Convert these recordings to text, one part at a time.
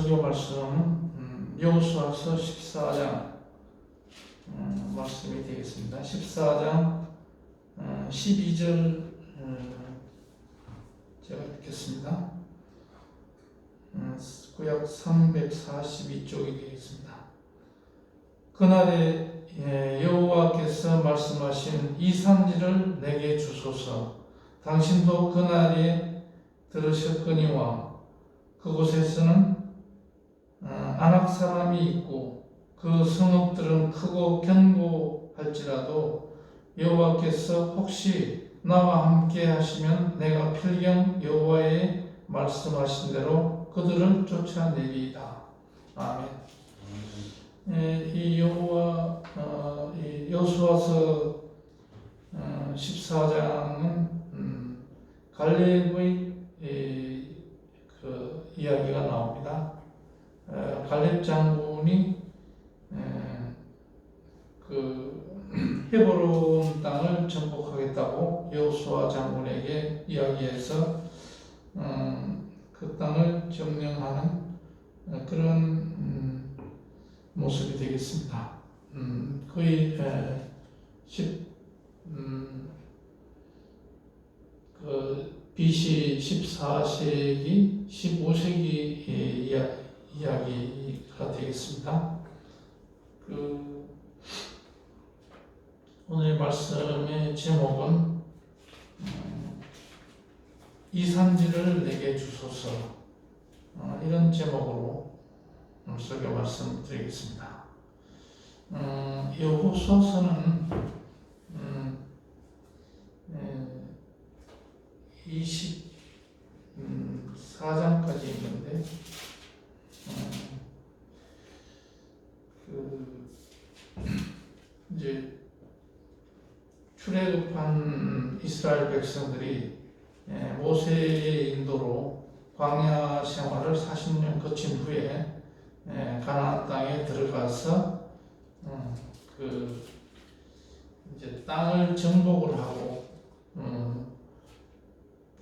설교 말씀은 음, 여호수아서 14장 음, 말씀이 되겠습니다. 14장 음, 12절 음, 제가 읽겠습니다. 음, 구약 342쪽이 되겠습니다. 그날에 예, 여호와께서 말씀하신 이 산지를 내게 주소서. 당신도 그날에 들으셨거니와 그곳에서는 어, 안악 사람이 있고 그 성읍들은 크고 견고할지라도 여호와께서 혹시 나와 함께 하시면 내가 필경 여호와의 말씀하신 대로 그들을 쫓아내리이다. 아멘. 예, 이 여호와 어, 이 여수와서 어, 14장은 음, 갈렙의 이, 그 이야기가 나옵니다. 어, 갈렙 장군이 에, 그 헤브론 땅을 정복하겠다고 여호수아 장군에게 이야기해서 음, 그 땅을 점령하는 어, 그런 음, 모습이 되겠습니다. 음, 거의 에, 10, 음, 그 BC 14세기, 15세기 이야, 이야기가 되겠습니다. 그 오늘 말씀의 제목은 음, 이 산지를 내게 주소서 어, 이런 제목으로 음, 설교 말씀드리겠습니다. 음, 여호수아서는 음, 에, 24장까지 있는데 음, 그 이제 출 애굽한 이스라엘 백성들이 에, 모세의 인도로 광야 생활을 40년 거친 후에 에, 가나안 땅에 들어가서 음, 그 이제 땅을 정복을 하고 음,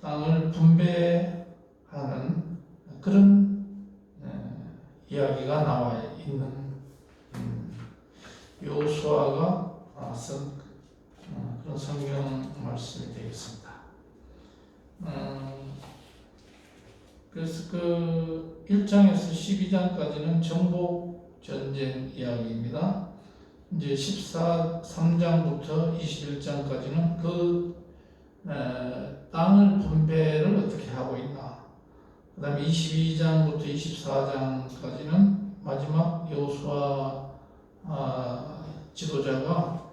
땅을 분배하는 그런 에, 이야기가 나와 있는 음, 요수아가 아, 쓴 성경 말씀이 되겠습니다. 음, 그래서 그 1장에서 12장까지는 정복 전쟁 이야기입니다. 이제 14, 3장부터 21장까지는 그 에, 땅을 분배를 어떻게 하고 있나. 그 다음에 22장부터 24장까지는 마지막 여호수아 아, 지도자가 아,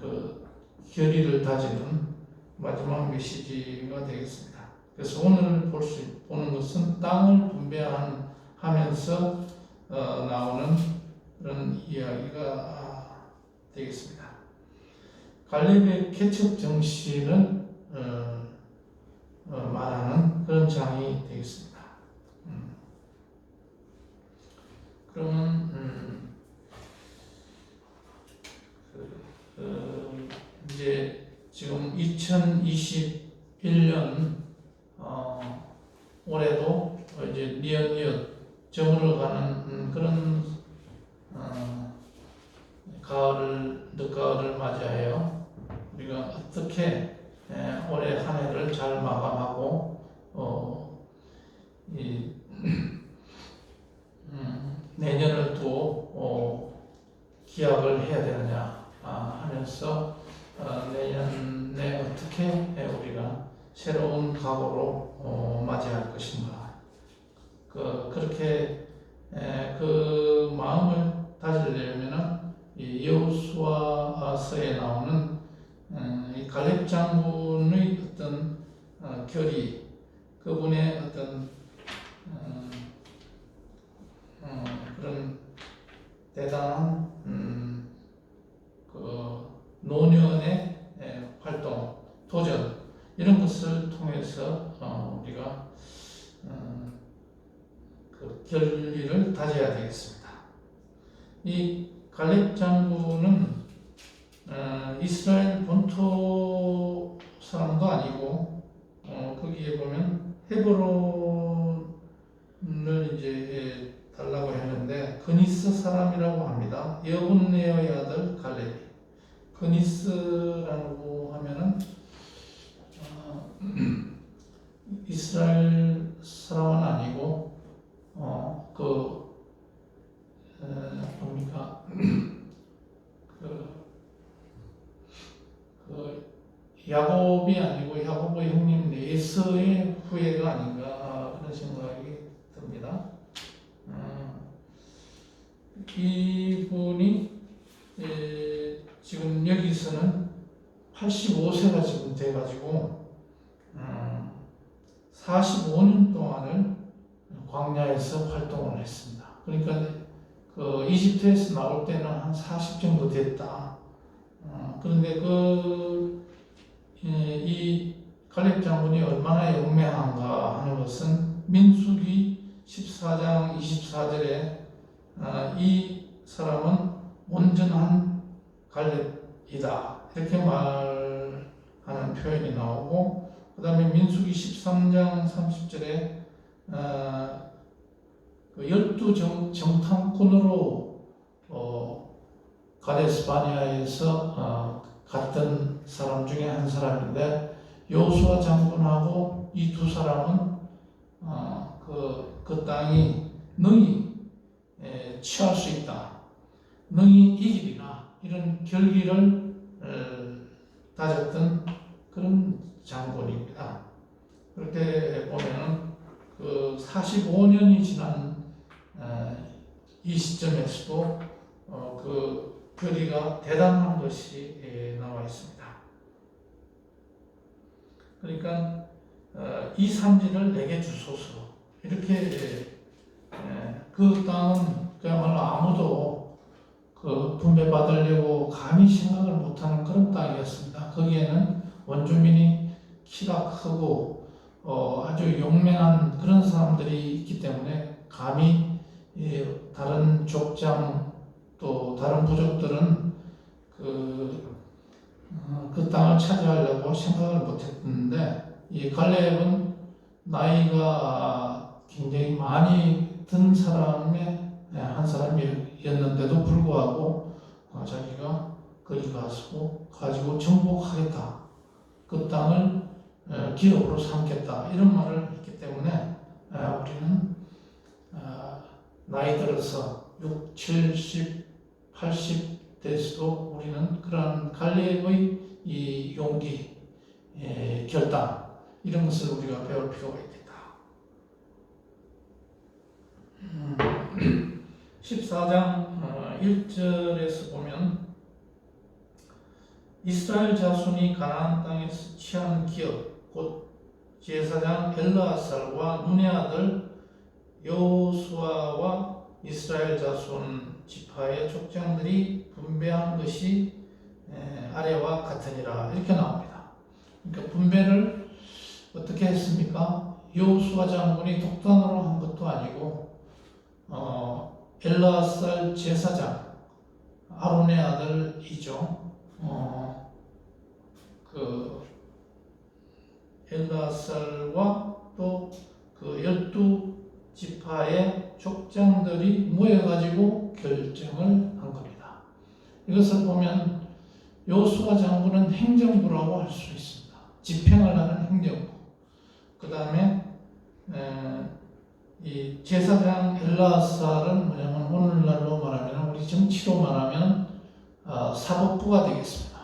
그 결의를 다지는 마지막 메시지가 되겠습니다. 그래서 오늘 볼 수 보는 것은 땅을 분배하면서 어, 나오는 그런 이야기가 되겠습니다. 갈렙의 개척 정신을 어, 어, 말하는 그런 장이 되겠습니다. 음. 그러면 음, 그, 그, 이제 지금 2021년 어, 올해도 이제 니엇니엇 저물어가는 음, 그런 어, 가을을 늦가을을 맞이하여 우리가 어떻게 에, 올해 한 해를 잘 마감하고 어, 이, 음, 내년을 또 어, 기약을 해야 되느냐. 아, 하면서 어, 내년에 어떻게 에, 우리가 새로운 각오로 어, 맞이할 것인가. 그, 그렇게 에, 그 마음을 다지려면은 이 여호수아서에 나오는 어, 이 갈렙 장군의 어떤 어, 결의, 그분의 어떤 어, 어, 그런 대단한 음, 그 노년의 에, 활동, 도전 이런 통해서 어, 우리가 어, 그 결의를 다져야 되겠습니다. 이 갈렙 장군은 어, 이스라엘 본토 사람도 아니고 어, 거기에 보면 헤브론에 달라고 했는데 그니스 사람이라고 합니다. 여분네의 아들 갈렙이. 그니스라고 하면은 어, 이스라엘 사람은 아니고 어그 뭡니까 그, 그 야곱이 아니고 야곱의 형님 에서의 후예가 아닌가 그런 생각이 듭니다. 어, 이분이 에, 지금 여기서는 85세가 지금 돼가지고 음, 45년 동안을 광야에서 활동을 했습니다. 그러니까 그 이집트에서 나올 때는 한 40 정도 됐다. 어, 그런데 그, 예, 이 갈렙 장군이 얼마나 용맹한가 하는 것은 민수기 14장 24절에 아, 이 사람은 온전한 갈렙이다. 이렇게 말하는 표현이 나오고, 그 다음에 민수기 13장 30절에 아, 그 열두 정, 정탐꾼으로 어, 가데스바니아에서 어, 갔던 사람 중에 한 사람인데 요수아 장군하고 이 두 사람은 어, 그, 그 땅이 능히 에, 취할 수 있다. 능히 이기리라. 이런 결기를 에, 다졌던 그런 장군입니다. 그렇게 보면은 그 45년이 지난 에, 이 시점에서도 어, 그 결의가 대단한 것이 에, 나와 있습니다. 그러니까 어, 이 산지를 내게 주소서 이렇게 에, 그 땅은 그야말로 아무도 그 분배받으려고 감히 생각을 못하는 그런 땅이었습니다. 거기에는 원주민이 키가 크고 어, 아주 용맹한 그런 사람들이 있기 때문에 감히 이 다른 족장 또 다른 부족들은 그, 어, 그 땅을 차지하려고 생각을 못했는데 이 갈렙은 나이가 굉장히 많이 든 사람의 한 사람이었는데도 불구하고 어, 자기가 거기 가서 가지고 정복하겠다. 그 땅을 어, 기업으로 삼겠다. 이런 말을 했기 때문에 어, 우리는 어, 나이 들어서 6, 70, 80 돼서도 우리는 그러한 갈렙의 이 용기, 예, 결단 이런 것을 우리가 배울 필요가 있겠다. 음, 14장 1절에서 보면 이스라엘 자손이 가나안 땅에서 취한 기업 곧 제사장 엘라살과 눈의 아들 여호수아와 이스라엘 자손 지파의 족장들이 분배한 것이 에, 아래와 같으니라 이렇게 나옵니다. 그러니까 분배를 어떻게 했습니까? 여호수아 장군이 독단으로 한 것도 아니고 어, 엘라살 제사장 아론의 아들이죠. 어, 그 엘라살과 또 그 열두 지파의 족장들이 모여가지고 결정을 한 겁니다. 이것을 보면 요수아 장군은 행정부라고 할 수 있습니다. 집행을 하는 행정부. 그 다음에 이 제사장 엘라살은 뭐냐면 오늘날로 말하면 우리 정치로 말하면 어, 사법부가 되겠습니다.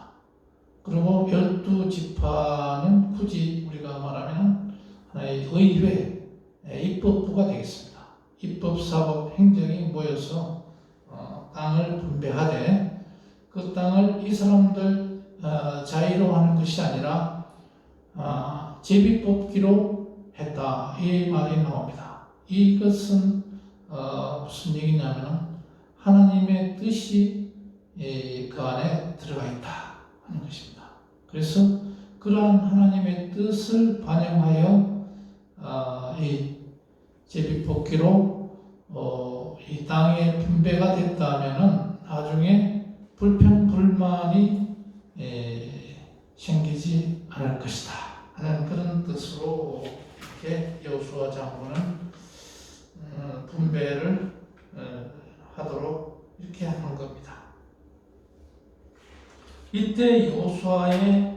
그리고 열두 지파는 굳이 우리가 말하면 하나의 의회, 예, 입법부가 되겠습니다. 입법, 사법, 행정이 모여서 어, 땅을 분배하되 그 땅을 이 사람들 어, 자의로 하는 것이 아니라 어, 제비뽑기로 했다 이 말이 나옵니다. 이것은 어, 무슨 얘기냐면 하나님의 뜻이 예, 그 안에 들어가 있다 하는 것입니다. 그래서 그런 하나님의 뜻을 반영하여 아, 이 제비뽑기로 어, 이 땅의 분배가 됐다면은 나중에 불평불만이 에, 예, 생기지 않을 것이다 하는 그런 뜻으로 이렇게 여수와 장군은 음, 분배를 음, 하도록 이렇게 하는 겁니다. 이때 여수와의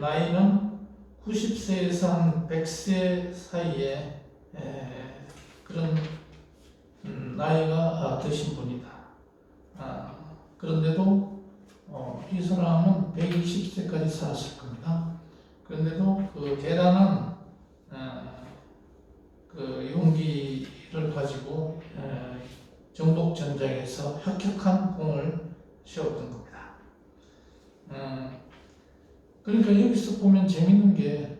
나이는 90세에서 한 100세 사이에 에, 그런 음, 나이가 아, 드신 분이다. 아, 그런데도 어, 이 사람은 120세까지 살았을 겁니다. 그런데도 그 대단한 어, 그 용기를 가지고 에, 정복 전쟁에서 혁혁한 공을 세웠던 겁니다. 음, 그러니까 여기서 보면 재밌는 게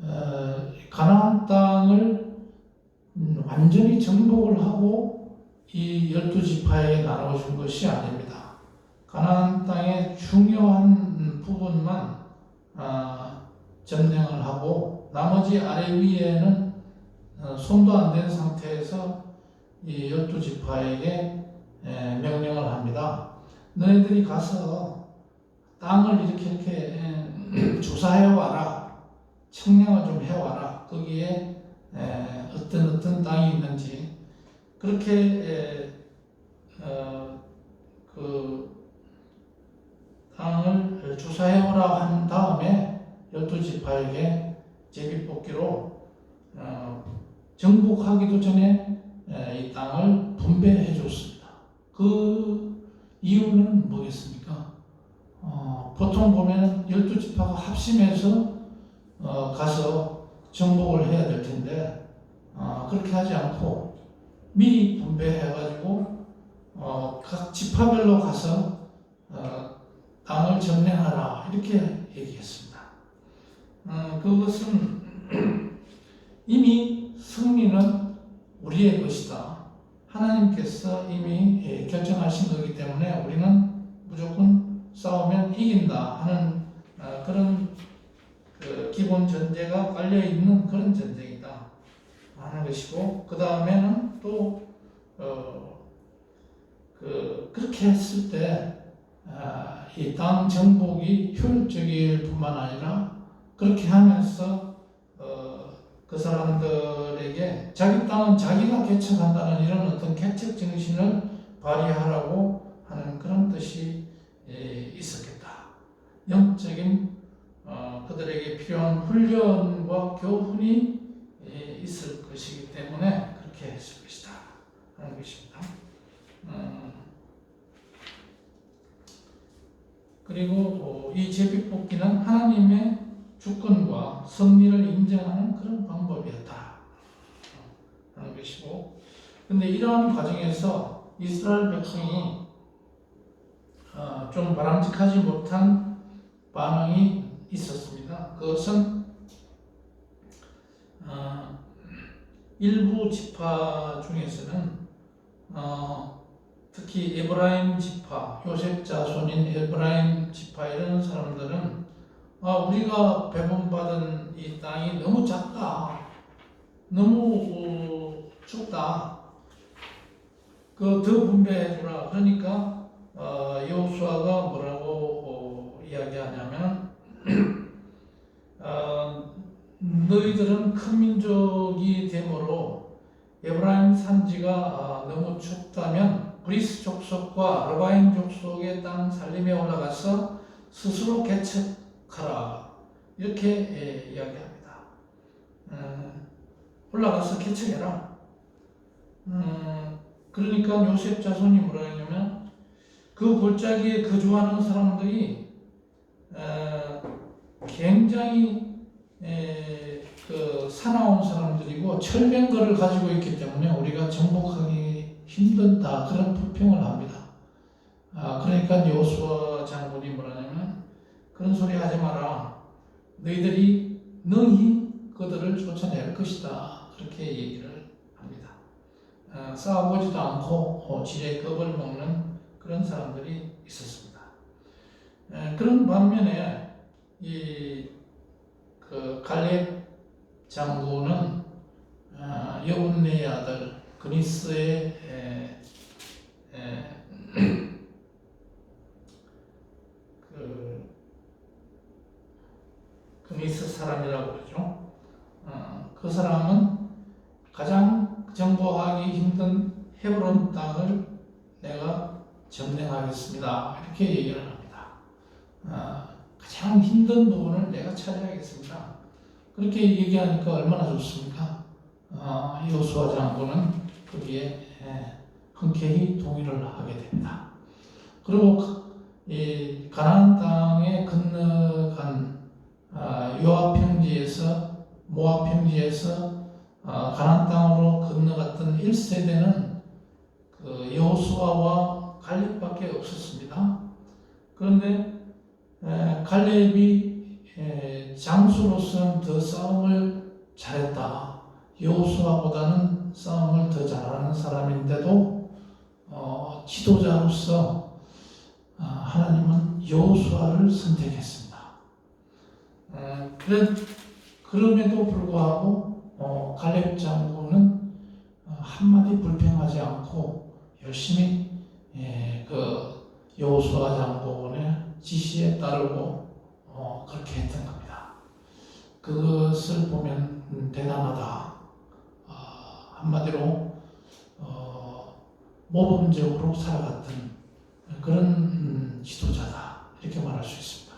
어, 가나안 땅을 음, 완전히 정복을 하고 이 열두 지파에게 나눠준 것이 아닙니다. 가나안 땅의 중요한 부분만 아, 점령을 하고 나머지 아래 위에는 어, 손도 안댄 상태에서 이 열두 지파에게 에, 명령을 합니다. 너희들이 가서 땅을 이렇게 이렇게 에, 조사해 와라, 청량을 좀 해 와라. 거기에 에, 어떤 어떤 땅이 있는지 그렇게 에, 어, 그 땅을 조사해 오라 한 다음에 열두 지파에게 제비뽑기로 어, 정복하기도 전에 에, 이 땅을 분배해 줬습니다. 그 이유는 보통 보면 열두 지파가 합심해서 어, 가서 정복을 해야 될 텐데 어, 그렇게 하지 않고 미리 분배해가지고 어, 각 지파별로 가서 어, 땅을 점령하라 이렇게 얘기했습니다. 어, 그것은 이미 승리는 우리의 것이다. 하나님께서 이미 예, 결정하신 거기 때문에 우리는 무조건 싸우면 이긴다 하는 어, 그런 그 기본 전제가 깔려 있는 그런 전쟁이다 하는 것이고 그 다음에는 또 어, 그 그렇게 했을 때이땅 정복이 효율적일 뿐만 아니라 그렇게 하면서 어, 그 사람들에게 자기 땅은 자기가 개척한다는 이런 어떤 개척 정신을 발휘하라고 하는 그런 뜻이 예, 있었겠다. 영적인 어, 그들에게 필요한 훈련과 교훈이 예, 있을 것이기 때문에 그렇게 했을 것이다 하는 것입니다. 음, 그리고 어, 이 제비뽑기는 하나님의 주권과 섭리를 인정하는 그런 방법이었다 하는 것이고 근데 이러한 과정에서 이스라엘 백성이 어, 좀 바람직하지 못한 반응이 있었습니다. 그것은 어, 일부 지파 중에서는 어, 특히 에브라임 지파, 요셉 자손인 에브라임 지파 이런 사람들은 아, 우리가 배분받은 이 땅이 너무 작다, 너무 어, 춥다. 그 더 분배해주라. 그러니까 어, 여호수아가 뭐라고 어, 이야기하냐면 어, 너희들은 큰 민족이 되므로 에브라임 산지가 아, 너무 춥다면 브리스 족속과 아르바임 족속의 땅 살림에 올라가서 스스로 개척하라 이렇게 예, 이야기합니다. 음, 올라가서 개척해라. 음, 그러니까 요셉 자손이 뭐라 했냐면 그 골짜기에 거주하는 사람들이 어, 굉장히 에, 그 사나운 사람들이고 철병거를 가지고 있기 때문에 우리가 정복하기 힘든다 그런 불평을 합니다. 아, 그러니까 여호수아 장군이 뭐라냐면 그런 소리 하지 마라. 너희들이 능히 그들을 쫓아낼 것이다. 그렇게 얘기를 합니다. 아, 싸워보지도 않고 어, 지레 겁을 먹는 그런 사람들이 있었습니다. 에, 그런 반면에 이 그 갈렙 장군은 아, 여분네의 아들 그니스의 에, 에, 그 그니스 사람이라고 그러죠. 어, 그 사람은 가장 정복하기 힘든 헤브론 땅을 내가 점령하겠습니다. 이렇게 얘기를 합니다. 어, 가장 힘든 부분을 내가 차지하겠습니다. 그렇게 얘기하니까 얼마나 좋습니까? 어, 여호수아 장군은 거기에 예, 흔쾌히 동의를 하게 됩니다. 그리고 이 가나안 땅에 건너간 아, 요압 평지에서 모압 평지에서 아, 가나안 땅으로 건너갔던 1세대는 그 여호수아와 갈렙밖에 없었습니다. 그런데 에, 갈렙이 에, 장수로서는 더 싸움을 잘했다. 여호수아보다는 싸움을 더 잘하는 사람인데도 어, 지도자로서 아, 하나님은 여호수아를 선택했습니다. 에, 그래, 그럼에도 불구하고 어, 갈렙 장군은 어, 한마디 불평하지 않고 열심히 예, 그 여호수아 장군의 지시에 따르고 어, 그렇게 했던 겁니다. 그것을 보면 음, 대단하다. 어, 한마디로 어, 모범적으로 살아갔던 그런 음, 지도자다 이렇게 말할 수 있습니다.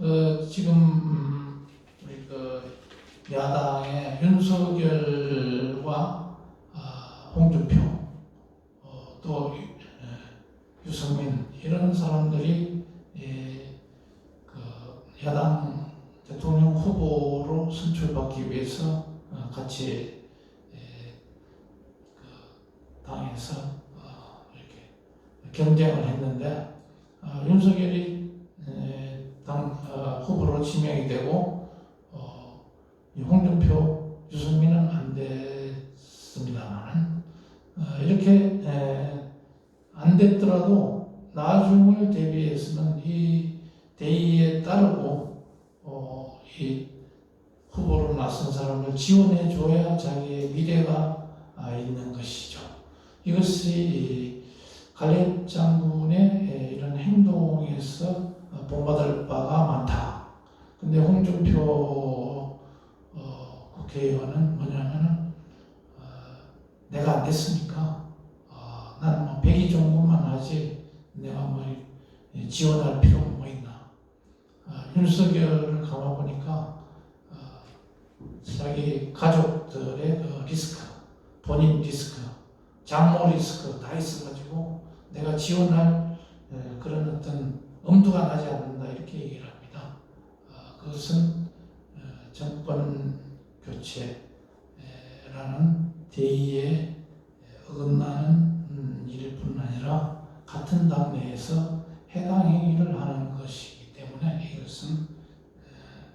어, 지금 음, 우리 그 야당의 윤석열과 아, 홍준표 어, 또 유- 에, 유승민 이런 사람들이 예, 그 야당 대통령 후보로 선출받기 위해서 어, 같이 예, 그 당에서 어, 이렇게 경쟁을 했는데 어, 윤석열이 에, 당 어, 후보로 지명이 되고 홍준표, 유승민은 안 됐습니다만 어, 이렇게 에, 안 됐더라도 나중을 대비해서는 이 대의에 따르고 어, 이 나선 사람을 지원해 줘야 자기의 미래가 아, 있는 것이죠. 이것이 이 갈렙 장군의 에, 이런 행동에서 어, 본받을 바가 많다. 근데 홍준표 어, 국회의원은 뭐냐면은 어, 내가 안 됐으니까 어, 나는 뭐 백의 정도만 하지 내가 뭐 이- 지원할 필요가 뭐 있나 어, 윤석열을 가만 보니까 어, 자기 가족들의 그 리스크 본인 리스크 장모 리스크 다 있어가지고 내가 지원할 에, 그런 어떤 엄두가 나지 않는다 이렇게 얘기를 합니다. 어, 그것은 어, 정권 교체라는 대의에 어긋나는 음, 일일 뿐 아니라 같은 당 내에서 해당 행위를 하는 것이기 때문에 이것은 에,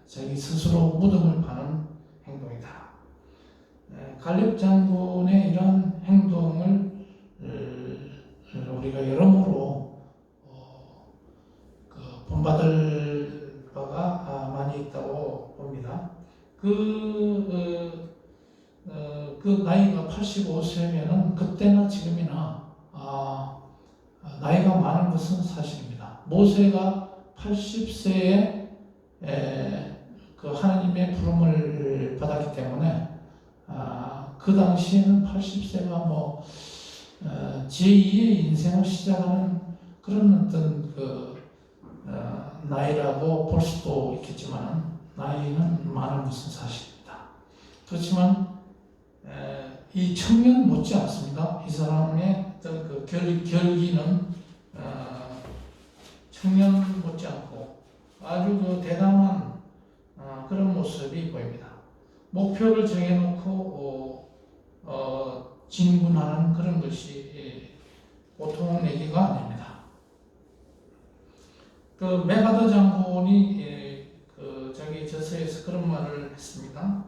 자기 스스로 무덤을 파는 갈렙 장군의 이런 행동을 을, 우리가 여러모로 어, 그 본받을 바가 아, 많이 있다고 봅니다. 그, 어, 어, 그 나이가 85세면은 그때나 지금이나 아, 아, 나이가 많은 것은 사실입니다. 모세가 80세에 그 하나님의 부름을 받았기 때문에 아, 그 당시에는 80세가 뭐 어, 제2의 인생을 시작하는 그런 어떤 그 어, 나이라고 볼 수도 있겠지만 나이는 많은 것은 사실입니다. 그렇지만 에, 이 청년 못지 않습니다. 이 사람의 어떤 그 결, 결기는 어, 청년 못지 않고 아주 그 대담한 어, 그런 모습이 보입니다. 목표를 정해놓고 어, 어, 진군하는 그런 것이 예, 보통 얘기가 아닙니다. 그 메가더 장군이 예, 그 자기 저서에서 그런 말을 했습니다.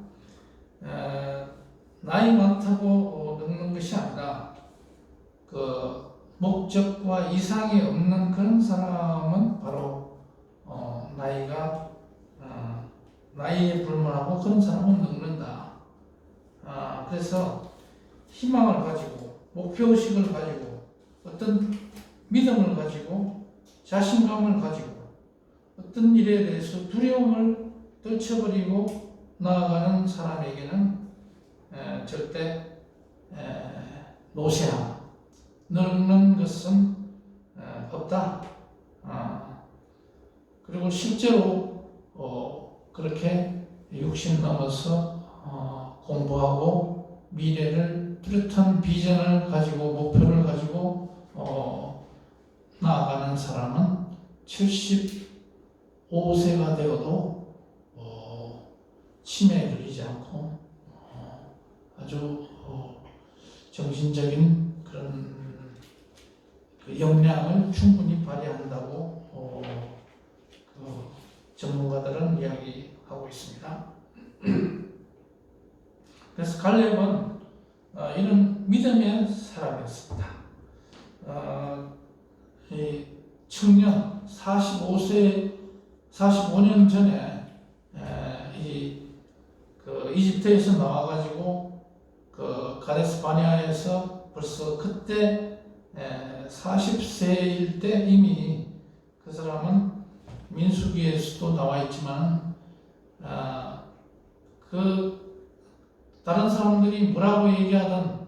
에, 나이 많다고 어, 늙는 것이 아니라 그 목적과 이상이 없는 그런 사람은 바로 어, 나이가 어, 나이에 불문하고 그런 사람은 늙는다. 아, 그래서 희망을 가지고 목표의식을 가지고 어떤 믿음을 가지고 자신감을 가지고 어떤 일에 대해서 두려움을 떨쳐버리고 나아가는 사람에게는 에, 절대 에, 노쇠함, 늙는 것은 에, 없다. 아, 그리고 실제로 어, 그렇게 60 넘어서 어, 공부하고 미래를 뚜렷한 비전을 가지고 목표를 가지고 어, 나아가는 사람은 75세가 되어도 어, 치매에 걸리지 않고 어, 아주 어, 정신적인 그런 그 역량을 충분히 그 전문가들은 이야기하고 있습니다. 그래서 갈렙은 어, 이런 믿음의 사람이었습니다. 어, 이 청년 45세 45년 전에 에, 이, 그 이집트에서 나와가지고 그 가데스 바니아에서 벌써 그때 에, 40세일 때 이미 그 사람은 민수기에서도 나와 있지만 아, 그 다른 사람들이 뭐라고 얘기하든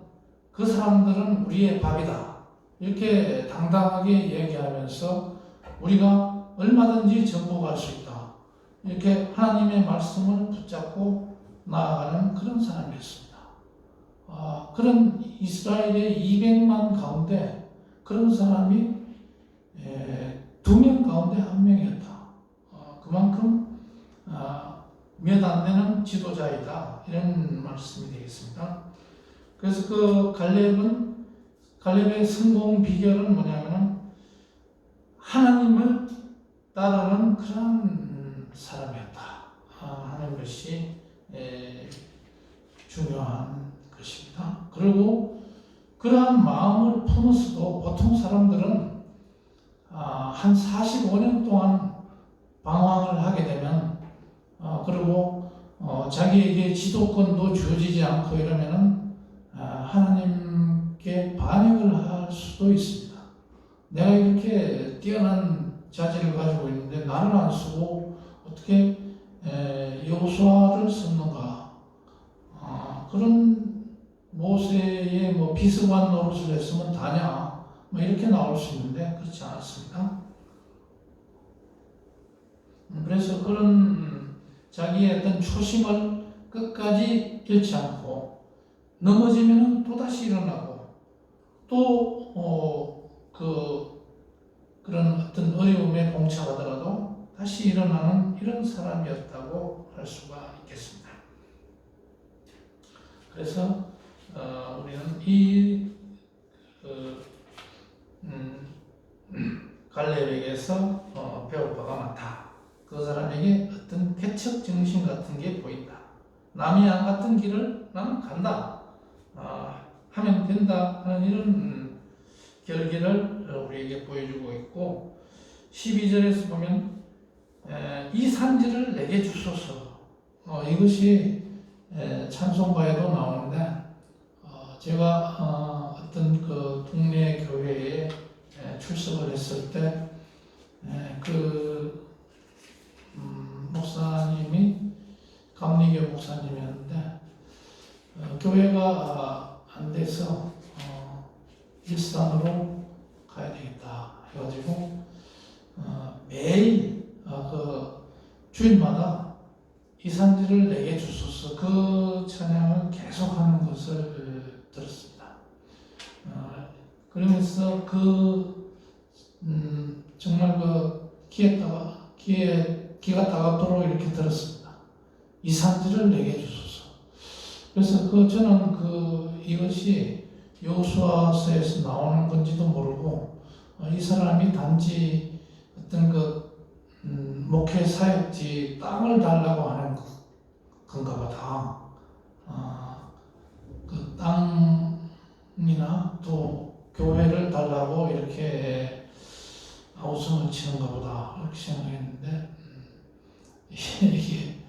그 사람들은 우리의 밥이다 이렇게 당당하게 얘기하면서 우리가 얼마든지 정복할 수 있다 이렇게 하나님의 말씀을 붙잡고 나아가는 그런 사람이었습니다. 아, 그런 이스라엘의 200만 가운데 그런 사람이 두 명 가운데 한 명이었다. 어, 그만큼 아, 몇안 되는 지도자이다 이런 말씀이 되겠습니다. 그래서 그 갈렙은 갈렙의 성공 비결은 뭐냐면은 하나님을 따르는 그런 사람이었다 아, 하는 것이 에, 중요한 것입니다. 그리고 그러한 마음을 품었어도 보통 사람들은 아, 한 45년 동안 방황을 하게 되면 어, 그리고 어, 자기에게 지도권도 주어지지 않고 이러면은 아, 하나님께 반역을 할 수도 있습니다. 내가 이렇게 뛰어난 자질을 가지고 있는데 나를 안 쓰고 어떻게 에, 여호수아를 썼는가? 아, 그런 모세의 뭐 비스관 노릇을 했으면 다냐? 뭐 이렇게 나올 수 있는데 그렇지 않았습니다. 음, 그래서 그런 자기의 어떤 초심을 끝까지 잃지 않고 넘어지면은 또 다시 일어나고 또 어 그 그런 어떤 어려움에 봉착하더라도 다시 일어나는 이런 사람이었다고 할 수가 있겠습니다. 그래서 어, 우리는 이 그, 음, 갈렙에게서 어, 배울 바가 많다. 그 사람에게 어떤 개척 정신 같은 게 보인다. 남이 안 같은 길을 나는 간다. 아, 하면 된다 하는 이런 음, 결기를 우리에게 보여주고 있고 12절에서 보면 에, 이 산지를 내게 주소서 어, 이것이 에, 찬송가에도 나오는데 어, 제가 어, 어떤 그 동네 교회에 에, 출석을 했을 때그 음, 목사님이 감리교 목사님이었는데 어, 교회가 안 돼서 어, 일산으로 가야 되겠다 해가지고 어, 매일 어, 그 주일마다 이 산지를 내게 주소서 그 찬양을 계속하는 것을 들었습니다. 어, 그러면서 그 음, 정말 그 귀에 귀가 따갑도록 이렇게 들었습니다. 이 산지를 내게 주소서. 그래서 그 저는 그 이것이 여호수아서에서 나오는 건지도 모르고 어, 이 사람이 단지 어떤 그 음, 목회 사역지 땅을 달라고 하는 그- 건가 보다. 아, 그 땅이나 또 교회를 달라고 이렇게 아우성을 치는가 보다 이렇게 생각했는데 음, 이게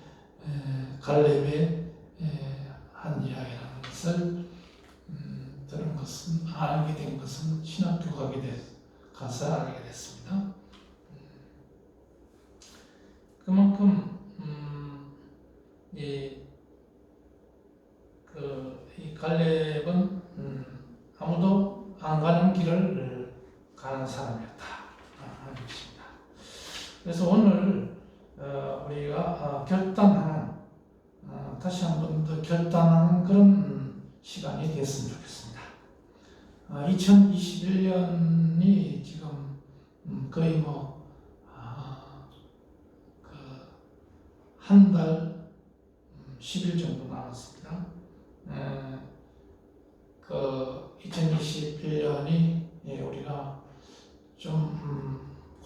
에, 갈렙의 에, 한 이야기라는 것을 음, 들은 것은 알게 된 것은 신학교 가게 돼 가서 알게 됐습니다. 음, 그만큼 음, 이, 그, 이 갈렙은 음, 아무도 안 가는 길을 가는 사람이었다 하는 것입니다. 그래서 오늘 어, 결단하는 어, 다시 한 번 더 결단하는 그런 시간이 됐으면 좋겠습니다. 2021년이 지금 음, 거의 뭐 아, 그 뭐한달 10일 정도 남았습니다. 에, 그 2021년이 예, 우리가 좀 음,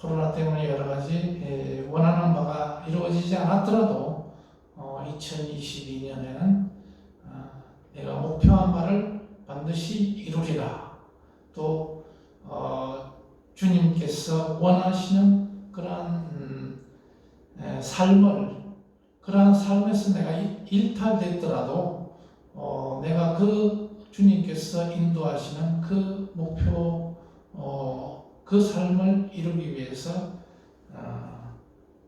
코로나 때문에 여러 가지 예, 원하는 바가 이루어지지 않았더라도 어, 2022년에는 어, 내가 목표한 바를 반드시 이루리라. 또 어, 주님께서 원하시는 그러한 음, 에, 삶을 그러한 삶에서 내가 이- 일탈됐더라도 어, 내가 그 주님께서 인도하시는 그 목표 어, 그 삶을 이루기 위해서 아,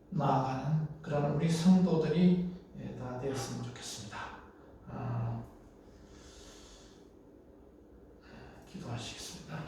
나아가는 그런 우리 성도들이 예, 다 되었으면 좋겠습니다. 아, 기도하시겠습니다.